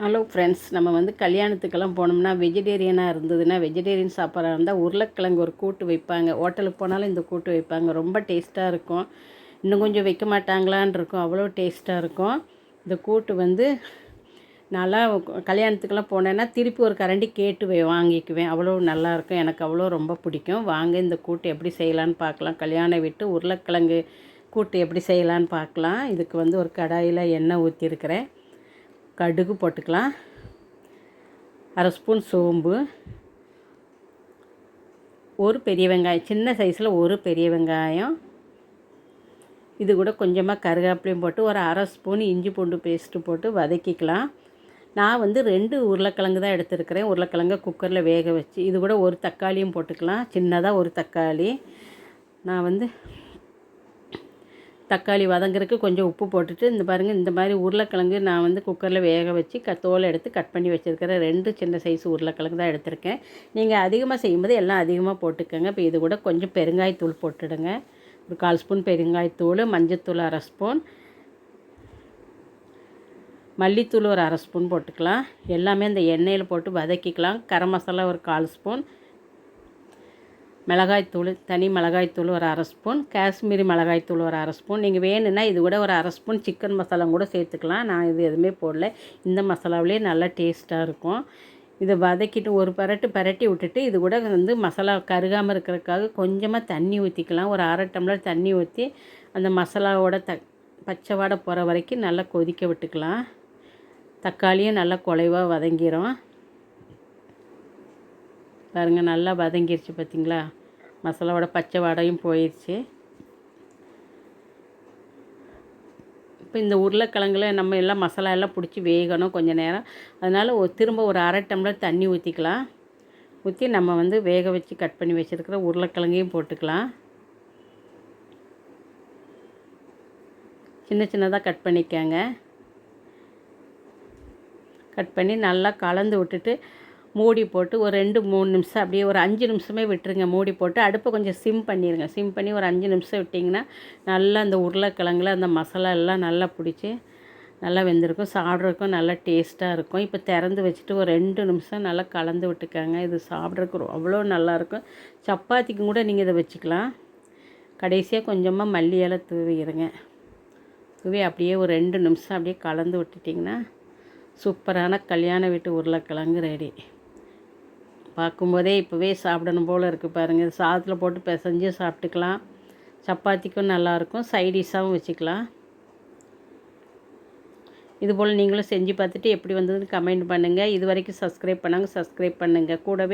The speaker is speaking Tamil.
ஹலோ ஃப்ரெண்ட்ஸ் நம்ம வந்து கல்யாணத்துக்கெல்லாம் போனோம்னா வெஜிடேரியனாக இருந்ததுன்னா வெஜிடேரியன் சாப்பாடாக இருந்தால் உருளைக்கிழங்கு ஒரு கூட்டு வைப்பாங்க. ஹோட்டலுக்கு போனாலும் இந்த கூட்டு வைப்பாங்க. ரொம்ப டேஸ்ட்டாக இருக்கும். இன்னும் கொஞ்சம் வைக்க மாட்டாங்களான் இருக்கும். அவ்வளோ டேஸ்ட்டாக இருக்கும். இந்த கூட்டு வந்து நல்லா கல்யாணத்துக்கெல்லாம் போனேன்னா திருப்பி ஒரு கரண்டி கேட்டு வை வாங்கிக்குவேன். அவ்வளோ நல்லாயிருக்கும் எனக்கு அவ்வளோ ரொம்ப பிடிக்கும். வாங்க இந்த கூட்டு எப்படி செய்யலான்னு பார்க்கலாம். கல்யாணம் விட்டு உருளைக்கிழங்கு கூட்டு எப்படி செய்யலான்னு பார்க்கலாம். இதுக்கு வந்து ஒரு கடாயில் எண்ணெய் ஊற்றிருக்கிறேன் கடுகு போட்டுக்கலாம். அரை ஸ்பூன் சோம்பு. ஒரு பெரிய வெங்காயம் சின்ன சைஸில் ஒரு பெரிய வெங்காயம். இது கூட கொஞ்சமாக கருகாப்பிலையும் போட்டு ஒரு அரை ஸ்பூன் இஞ்சி பூண்டு பேஸ்ட்டு போட்டு வதக்கிக்கலாம். நான் வந்து ரெண்டு உருளைக்கிழங்கு தான் எடுத்துருக்கிறேன். உருளைக்கிழங்க குக்கரில் வேக வச்சு இது கூட ஒரு தக்காளியும் போட்டுக்கலாம். சின்னதாக ஒரு தக்காளி. நான் வந்து தக்காளி வதங்குறதுக்கு கொஞ்சம் உப்பு போட்டுட்டு இந்த பாருங்கள் இந்த மாதிரி உருளைக்கிழங்கு நான் வந்து குக்கரில் வேக வச்சு க தோலை எடுத்து கட் பண்ணி வச்சுருக்கிறேன் ரெண்டு சின்ன சைஸ் உருளைக்கிழங்கு தான் எடுத்திருக்கேன். நீங்கள் அதிகமாக செய்யும்போது எல்லாம் அதிகமாக போட்டுக்கோங்க. இப்போ இது கூட கொஞ்சம் பெருங்காயத்தூள் போட்டுடுங்க. ஒரு கால் ஸ்பூன் பெருங்காயத்தூள் மஞ்சத்தூள் அரை ஸ்பூன் மல்லித்தூள் ஒரு அரை ஸ்பூன் போட்டுக்கலாம். எல்லாமே அந்த எண்ணெயில் போட்டு வதக்கிக்கலாம். கரம் மசாலா ஒரு கால் ஸ்பூன் மிளகாய்த்தூள் தனி மிளகாய்த்தூள் ஒரு அரை ஸ்பூன் காஷ்மீரி மிளகாய்த்தூள் ஒரு அரை ஸ்பூன். நீங்கள் வேணும்னா இது கூட ஒரு அரை ஸ்பூன் சிக்கன் மசாலா கூட சேர்த்துக்கலாம். நான் இது எதுவுமே போடல. இந்த மசாலாவிலே நல்லா டேஸ்ட்டாக இருக்கும். இதை வதக்கிட்டு ஒரு பரட்டு பரட்டி விட்டுட்டு இது கூட வந்து மசாலா கருகாமல் இருக்கிறதுக்காக கொஞ்சமாக தண்ணி ஊற்றிக்கலாம் ஒரு அரை டம்ளர் தண்ணி ஊற்றி அந்த மசாலாவோட த பச்சை வாடை போகிற வரைக்கும் நல்லா கொதிக்க விட்டுக்கலாம். தக்காளியும் நல்லா குலைவாக வதங்கிடும் பாருங்கள் நல்லா வதங்கிருச்சு பார்த்திங்களா மசாலாவோட பச்சை வாடையும் போயிடுச்சு இப்போ இந்த உருளைக்கிழங்குல நம்ம எல்லாம் மசாலா எல்லாம் பிடிச்சி வேகணும் கொஞ்சம் நேரம். அதனால் திரும்ப ஒரு அரை டம்ளர் தண்ணி ஊற்றிக்கலாம் ஊற்றி நம்ம வந்து வேக வச்சு கட் பண்ணி வச்சுருக்கிற உருளைக்கிழங்கையும் போட்டுக்கலாம். சின்ன சின்னதாக கட் பண்ணிக்கோங்க. கட் பண்ணி நல்லா கலந்து விட்டுட்டு மூடி போட்டு ஒரு ரெண்டு மூணு நிமிஷம் அப்படியே ஒரு அஞ்சு நிமிஷமே விட்டுருங்க. மூடி போட்டு அடுப்பை கொஞ்சம் சிம் பண்ணிடுங்க சிம் பண்ணி ஒரு அஞ்சு நிமிஷம் விட்டிங்கன்னா நல்லா அந்த உருளைக்கிழங்குல அந்த மசாலா எல்லாம் நல்லா பிடிச்சி நல்லா வெந்திருக்கும். சாப்பிட்றதுக்கும் நல்லா டேஸ்ட்டாக இருக்கும். இப்போ திறந்து வச்சுட்டு ஒரு ரெண்டு நிமிஷம் நல்லா கலந்து விட்டுக்கோங்க. இது சாப்பிட்றதுக்கு அவ்வளோ நல்லாயிருக்கும். சப்பாத்திக்கும் கூட நீங்கள் இதை வச்சுக்கலாம். கடைசியாக கொஞ்சமாக மல்லி இலை தூவிடுங்க. தூவி அப்படியே ஒரு ரெண்டு நிமிஷம் அப்படியே கலந்து விட்டுட்டிங்கன்னா சூப்பரான கல்யாண வீட்டு உருளைக்கிழங்கு ரெடி. பார்க்கும்போதே இப்போவே சாப்பிடணும் போல் இருக்குது பாருங்கள் சாதத்தில் போட்டு பிசைஞ்சு சாப்பிட்டுக்கலாம். சப்பாத்திக்கும் நல்லாயிருக்கும் சைடிஷாகவும் வச்சுக்கலாம். இதுபோல் நீங்களும் செஞ்சு பார்த்துட்டு எப்படி வந்ததுன்னு கமெண்ட் பண்ணுங்கள் இது வரைக்கும் சப்ஸ்கிரைப் பண்ணாங்க. சப்ஸ்கிரைப் பண்ணுங்கள் கூடவே